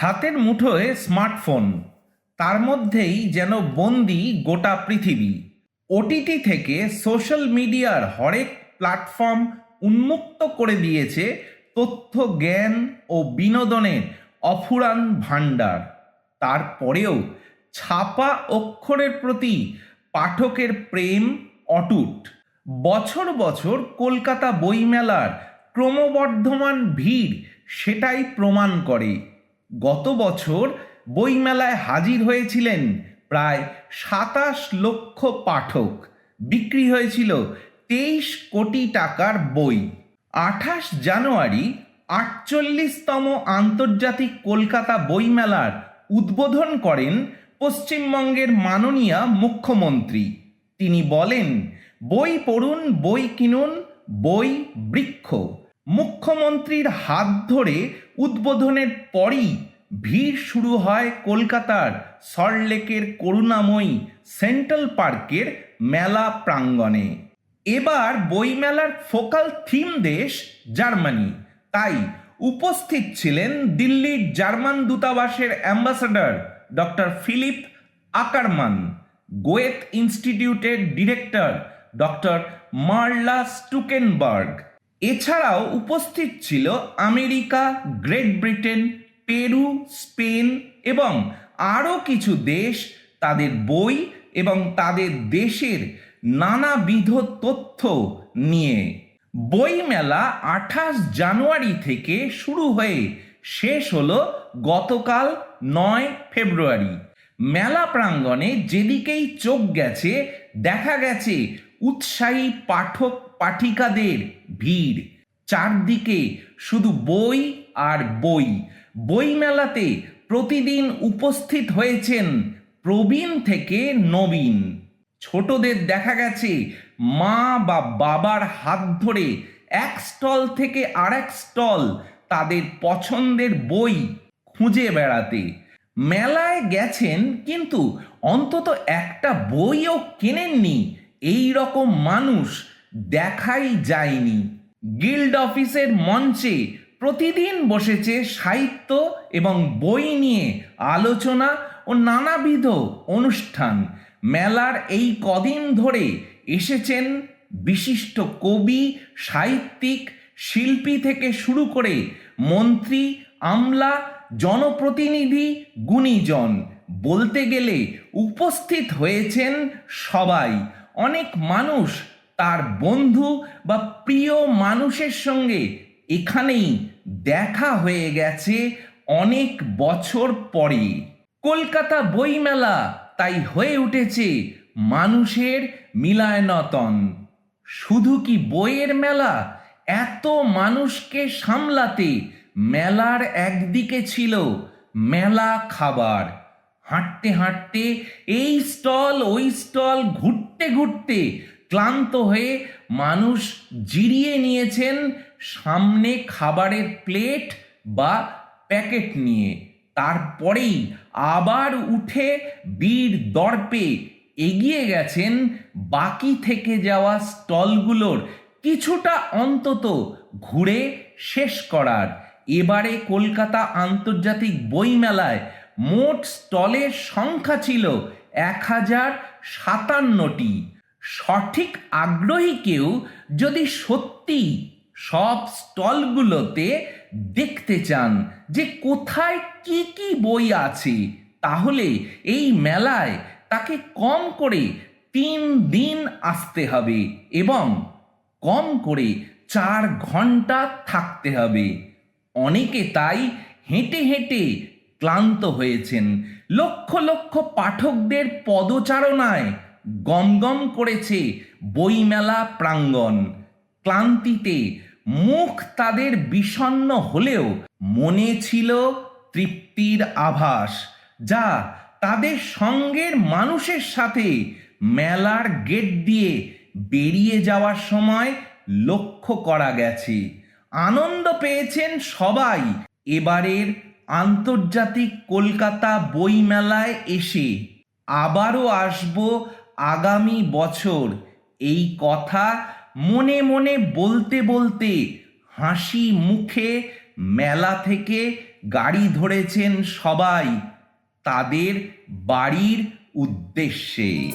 হাতের মুঠোয় স্মার্টফোন, তার মধ্যেই যেন বন্দি গোটা পৃথিবী। ওটিটি থেকে সোশ্যাল মিডিয়ার হরেক প্ল্যাটফর্ম উন্মুক্ত করে দিয়েছে তথ্য, জ্ঞান ও বিনোদনের অফুরান ভাণ্ডার। তারপরেও ছাপা অক্ষরের প্রতি পাঠকের প্রেম অটুট। বছর বছর কলকাতা বইমেলার ক্রমবর্ধমান ভিড় সেটাই প্রমাণ করে। গত বছর বইমেলায় হাজির হয়েছিলেন প্রায় সাতাশ লক্ষ পাঠক। বিক্রি হয়েছিল তেইশ কোটি টাকার বই। আঠাশ জানুয়ারি আটচল্লিশতম আন্তর্জাতিক কলকাতা বইমেলার উদ্বোধন করেন পশ্চিমবঙ্গের মাননীয়া মুখ্যমন্ত্রী। তিনি বলেন, বই পড়ুন, বই কিনুন, বই বৃক্ষ। মুখ্যমন্ত্রীর হাত ধরে উদ্বোধনের পরই ভিড় শুরু হয় কলকাতার সল্টলেকের করুণাময়ী সেন্ট্রাল পার্কের মেলা প্রাঙ্গণে। এবার বইমেলার ফোকাল থিম দেশ জার্মানি। তাই উপস্থিত ছিলেন দিল্লির জার্মান দূতাবাসের ambassador doctor Philipp Ackermann, Goethe ইনস্টিটিউটের ডিরেক্টর ডক্টর মার্লা স্টুকেনবার্গ এছাড়াও উপস্থিত ছিল America, Great Britain, Peru, Spain এবং আরও কিছু দেশ, তাদের বই এবং তাদের দেশের নানাবিধ তথ্য নিয়ে। বইমেলা আঠাশ জানুয়ারি থেকে শুরু হয়ে শেষ হলো গতকাল নয় ফেব্রুয়ারি। মেলা প্রাঙ্গণে যেদিকেই চোখ গেছে, দেখা গেছে উৎসাহী পাঠক পাঠিকাদের ভিড়। চারদিকে শুধু বই আর বই। বইমেলাতে প্রতিদিন উপস্থিত হয়েছেন প্রবীণ থেকে নবীন। ছোটদের দেখা গেছে মা বা বাবার হাত ধরে এক স্টল থেকে আরেক স্টল তাদের পছন্দের বই খুঁজে বেড়াতে। মেলায় গেছেন কিন্তু অন্তত একটা বইও কেনেননি। এই রকম মানুষ দেখাই যায়নি। গিল্ড অফিসের মঞ্চে প্রতিদিন বসেছে সাহিত্য এবং বই নিয়ে আলোচনা ও নানাবিধ অনুষ্ঠান। মেলার এই কদিন ধরে এসেছেন বিশিষ্ট কবি, সাহিত্যিক, শিল্পী থেকে শুরু করে মন্ত্রী, আমলা, জনপ্রতিনিধি, গুণীজন। বলতে গেলে উপস্থিত হয়েছেন সবাই। অনেক মানুষ তার বন্ধু বা প্রিয় মানুষের সঙ্গে এখানেই দেখা হয়ে গেছে অনেক বছর পরে কলকাতা বইমেলা তাই হয়ে উঠেছে মানুষের মিলায়নতন। শুধু কি বইয়ের মেলা? এত মানুষকে সামলাতে মেলার একদিকে ছিল মেলা খাবার। হাঁটতে হাঁটতে এই স্টল, ওই স্টল, ঘুরতে ঘুরতে ক্লান্ত হয়ে মানুষ জিরিয়ে নিয়েছেন সামনে খাবারের প্লেট বা প্যাকেট নিয়ে। তারপরেই আবার উঠে বীর দর্পে এগিয়ে গেছেন বাকি থেকে যাওয়া স্টলগুলোর কিছুটা অন্তত ঘুরে শেষ করার। এবারে কলকাতা আন্তর্জাতিক বইমেলায় মোট স্টলের সংখ্যা ছিল এক হাজার সাতান্নটি। সঠিক আগ্রহী কেউ যদি সত্যি সব স্টলগুলোতে দেখতে চান যে কোথায় কি কি বই আছে, তাহলে এই মেলায় তাকে কম করে তিন দিন আসতে হবে এবং কম করে চার ঘণ্টা থাকতে হবে। অনেকে তাই হেঁটে হেঁটে ক্লান্ত হয়েছেন। লক্ষ লক্ষ পাঠকদের পদচারণায় গমগম করেছে বইমেলা প্রাঙ্গণ। ক্লান্তিতে মুখ তাদের বিষণ্ণ হলেও মনে ছিল তৃপ্তির আভাস। যা তাদের সঙ্গের মানুষের সাথে মেলার গেট দিয়ে বেরিয়ে যাওয়ার সময় লক্ষ্য করা গেছে। আনন্দ পেয়েছেন সবাই। এবারের আন্তর্জাতিক কলকাতা বইমেলায় এসে আবারও আসব আগামী বছর এই কথা মনে মনে বলতে বলতে হাসি মুখে মেলা থেকে গাড়ি ধরেছেন সবাই তাদের বাড়ির উদ্দেশ্যে।